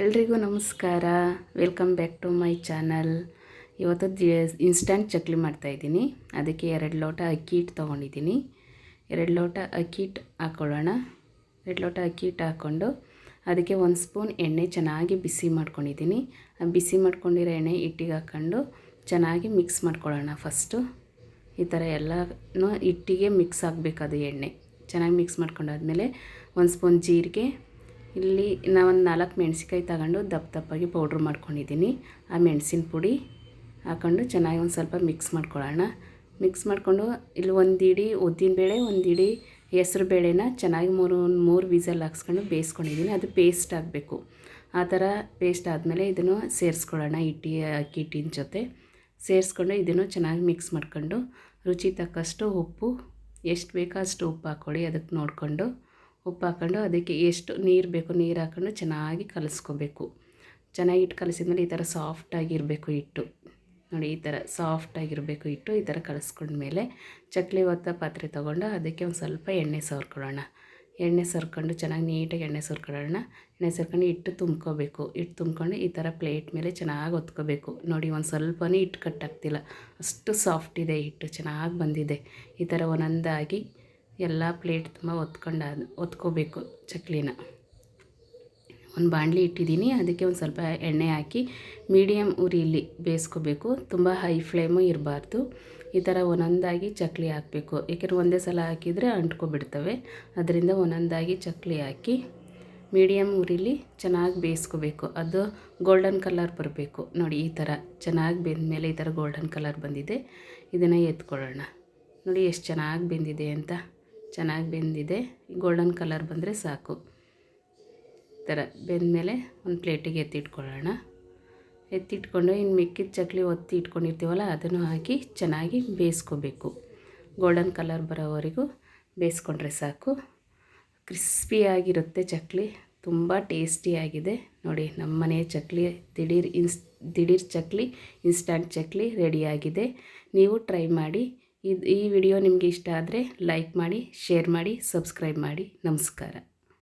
ಎಲ್ರಿಗೂ ನಮಸ್ಕಾರ. Welcome back to my channel ಇವತ್ತು ಇನ್ಸ್ಟಂಟ್ ಚಕ್ಲಿ ಮಾಡ್ತಾಯಿದ್ದೀನಿ ಅದಕ್ಕೆ ಎರಡು ಲೋಟ ಅಕ್ಕಿ ಹಿಟ್ಟು ತೊಗೊಂಡಿದ್ದೀನಿ. ಎರಡು ಲೋಟ ಅಕ್ಕಿ ಹಿಟ್ಟು ಹಾಕ್ಕೊಳ್ಳೋಣ ಎರಡು ಲೋಟ ಅಕ್ಕಿ ಹಿಟ್ಟು ಹಾಕ್ಕೊಂಡು ಅದಕ್ಕೆ ಒಂದು ಸ್ಪೂನ್ ಎಣ್ಣೆ ಚೆನ್ನಾಗಿ ಬಿಸಿ ಮಾಡ್ಕೊಂಡಿದ್ದೀನಿ. ಬಿಸಿ ಮಾಡ್ಕೊಂಡಿರೋ ಎಣ್ಣೆ ಹಿಟ್ಟಿಗೆ ಹಾಕ್ಕೊಂಡು ಚೆನ್ನಾಗಿ ಮಿಕ್ಸ್ ಮಾಡ್ಕೊಳ್ಳೋಣ ಫಸ್ಟು ಈ ಥರ ಎಲ್ಲನೂ ಹಿಟ್ಟಿಗೆ ಮಿಕ್ಸ್ ಆಗಬೇಕು ಅದು ಎಣ್ಣೆ. ಚೆನ್ನಾಗಿ ಮಿಕ್ಸ್ ಮಾಡ್ಕೊಂಡಾದ್ಮೇಲೆ ಒಂದು ಸ್ಪೂನ್ ಜೀರಿಗೆ ಇಲ್ಲಿ ನಾವೊಂದು ನಾಲ್ಕು ಮೆಣಸಿಕಾಯಿ ತಗೊಂಡು ದಪ್ಪ ದಪ್ಪಾಗಿ ಪೌಡ್ರ್ ಮಾಡ್ಕೊಂಡಿದ್ದೀನಿ ಆ ಮೆಣಸಿನ ಪುಡಿ ಹಾಕೊಂಡು ಚೆನ್ನಾಗಿ ಒಂದು ಸ್ವಲ್ಪ ಮಿಕ್ಸ್ ಮಾಡ್ಕೊಳ್ಳೋಣ. ಮಿಕ್ಸ್ ಮಾಡಿಕೊಂಡು ಇಲ್ಲಿ ಒಂದು ಇಡೀ ಉದ್ದಿನಬೇಳೆ, ಒಂದು ಇಡೀ ಹೆಸ್ರು ಬೇಳೆನ ಚೆನ್ನಾಗಿ ಮೂರು ಮೂರು ವೀಸಲ್ ಹಾಕ್ಸ್ಕೊಂಡು ಬೇಯಿಸ್ಕೊಂಡಿದ್ದೀನಿ ಅದು ಪೇಸ್ಟ್ ಆಗಬೇಕು. ಆ ಥರ ಪೇಸ್ಟ್ ಆದಮೇಲೆ ಇದನ್ನು ಸೇರಿಸ್ಕೊಳ್ಳೋಣ ಇಟ್ಟಿ, ಅಕ್ಕಿ ಹಿಟ್ಟಿನ ಜೊತೆ. ಸೇರಿಸ್ಕೊಂಡು ಇದನ್ನು ಚೆನ್ನಾಗಿ ಮಿಕ್ಸ್ ಮಾಡ್ಕೊಂಡು ರುಚಿ ತಕ್ಕಷ್ಟು ಉಪ್ಪು, ಎಷ್ಟು ಬೇಕೋ ಅಷ್ಟು ಉಪ್ಪು ಹಾಕ್ಕೊಳ್ಳಿ ಅದಕ್ಕೆ ನೋಡಿಕೊಂಡು. ಉಪ್ಪು ಹಾಕ್ಕೊಂಡು ಅದಕ್ಕೆ ಎಷ್ಟು ನೀರು ಬೇಕು ನೀರು ಹಾಕ್ಕೊಂಡು ಚೆನ್ನಾಗಿ ಕಲಿಸ್ಕೋಬೇಕು. ಚೆನ್ನಾಗಿ ಹಿಟ್ಟು ಕಲಿಸಿದ್ಮೇಲೆ ಈ ಥರ ಸಾಫ್ಟಾಗಿರಬೇಕು ಹಿಟ್ಟು. ನೋಡಿ, ಈ ಥರ ಸಾಫ್ಟಾಗಿರಬೇಕು ಹಿಟ್ಟು, ಈ ಥರ ಕಲಿಸ್ಕೊಂಡ್ಮೇಲೆ ಚಕ್ಲಿ ಒತ್ತ ಪಾತ್ರೆ ತೊಗೊಂಡು ಅದಕ್ಕೆ ಒಂದು ಸ್ವಲ್ಪ ಎಣ್ಣೆ ಸವರ್ಕೊಳ್ಳೋಣ. ಎಣ್ಣೆ ಸರ್ಕೊಂಡು ಚೆನ್ನಾಗಿ ನೀಟಾಗಿ ಎಣ್ಣೆ ಸವರ್ಕೊಳ್ಳೋಣ. ಎಣ್ಣೆ ಸರ್ಕೊಂಡು ಹಿಟ್ಟು ತುಂಬ್ಕೋಬೇಕು. ಹಿಟ್ಟು ತುಂಬ್ಕೊಂಡು ಈ ಥರ ಪ್ಲೇಟ್ ಮೇಲೆ ಚೆನ್ನಾಗಿ ಒತ್ಕೋಬೇಕು. ನೋಡಿ, ಒಂದು ಸ್ವಲ್ಪನೇ ಹಿಟ್ಟು ಕಟ್ಟಾಗ್ತಿಲ್ಲ ಅಷ್ಟು ಸಾಫ್ಟ್ ಇದೆ ಹಿಟ್ಟು, ಚೆನ್ನಾಗಿ ಬಂದಿದೆ. ಈ ಥರ ಒಂದೊಂದಾಗಿ ಎಲ್ಲ ಪ್ಲೇಟ್ ತುಂಬ ಒತ್ಕೊಂಡು ಒತ್ಕೋಬೇಕು ಚಕ್ಲಿನ. ಒಂದು ಬಾಣಲಿ ಇಟ್ಟಿದ್ದೀನಿ, ಅದಕ್ಕೆ ಒಂದು ಸ್ವಲ್ಪ ಎಣ್ಣೆ ಹಾಕಿ ಮೀಡಿಯಮ್ ಉರಿಯಲ್ಲಿ ಬೇಯಿಸ್ಕೋಬೇಕು. ತುಂಬ ಹೈ ಫ್ಲೇಮು ಇರಬಾರ್ದು. ಈ ಥರ ಒಂದೊಂದಾಗಿ ಚಕ್ಲಿ ಹಾಕಬೇಕು. ಏಕೆಂದರೆ ಒಂದೇ ಸಲ ಹಾಕಿದರೆ ಅಂಟ್ಕೊಬಿಡ್ತವೆ. ಅದರಿಂದ ಒಂದೊಂದಾಗಿ ಚಕ್ಲಿ ಹಾಕಿ ಮೀಡಿಯಮ್ ಉರಿಲಿ ಚೆನ್ನಾಗಿ ಬೇಯಿಸ್ಕೋಬೇಕು. ಅದು ಗೋಲ್ಡನ್ ಕಲರ್ ಬರಬೇಕು. ನೋಡಿ, ಈ ಥರ ಚೆನ್ನಾಗಿ ಬೆಂದಮೇಲೆ ಈ ಥರ ಗೋಲ್ಡನ್ ಕಲರ್ ಬಂದಿದೆ. ಇದನ್ನು ಎತ್ಕೊಳ್ಳೋಣ. ನೋಡಿ, ಎಷ್ಟು ಚೆನ್ನಾಗಿ ಬೆಂದಿದೆ ಅಂತ. ಚೆನ್ನಾಗಿ ಬೆಂದಿದೆ. ಗೋಲ್ಡನ್ ಕಲರ್ ಬಂದರೆ ಸಾಕು. ಈ ಥರ ಬೆಂದಮೇಲೆ ಒಂದು ಪ್ಲೇಟಿಗೆ ಎತ್ತಿಟ್ಕೊಳ್ಳೋಣ. ಎತ್ತಿಟ್ಕೊಂಡು ಇನ್ನು ಮಿಕ್ಕಿದ ಚಕ್ಲಿ ಒತ್ತಿ ಇಟ್ಕೊಂಡಿರ್ತೀವಲ್ಲ, ಅದನ್ನು ಹಾಕಿ ಚೆನ್ನಾಗಿ ಬೇಯಿಸ್ಕೋಬೇಕು. ಗೋಲ್ಡನ್ ಕಲರ್ ಬರೋವರೆಗೂ ಬೇಯಿಸ್ಕೊಂಡ್ರೆ ಸಾಕು. ಕ್ರಿಸ್ಪಿಯಾಗಿರುತ್ತೆ ಚಕ್ಲಿ. ತುಂಬ ಟೇಸ್ಟಿಯಾಗಿದೆ ನೋಡಿ, ನಮ್ಮ ಮನೆಯ ಚಕ್ಲಿ, ದಿಢೀರ್ ಇನ್ಸ್, ದಿಢೀರ್ ಚಕ್ಲಿ ಇನ್ಸ್ಟಂಟ್ ಚಕ್ಲಿ ರೆಡಿಯಾಗಿದೆ ನೀವು ಟ್ರೈ ಮಾಡಿ. ಇದು ಈ ವಿಡಿಯೋ ನಿಮಗೆ ಇಷ್ಟ ಆದರೆ ಲೈಕ್ ಮಾಡಿ ಶೇರ್ ಮಾಡಿ ಸಬ್ಸ್ಕ್ರೈಬ್ ಮಾಡಿ. ನಮಸ್ಕಾರ.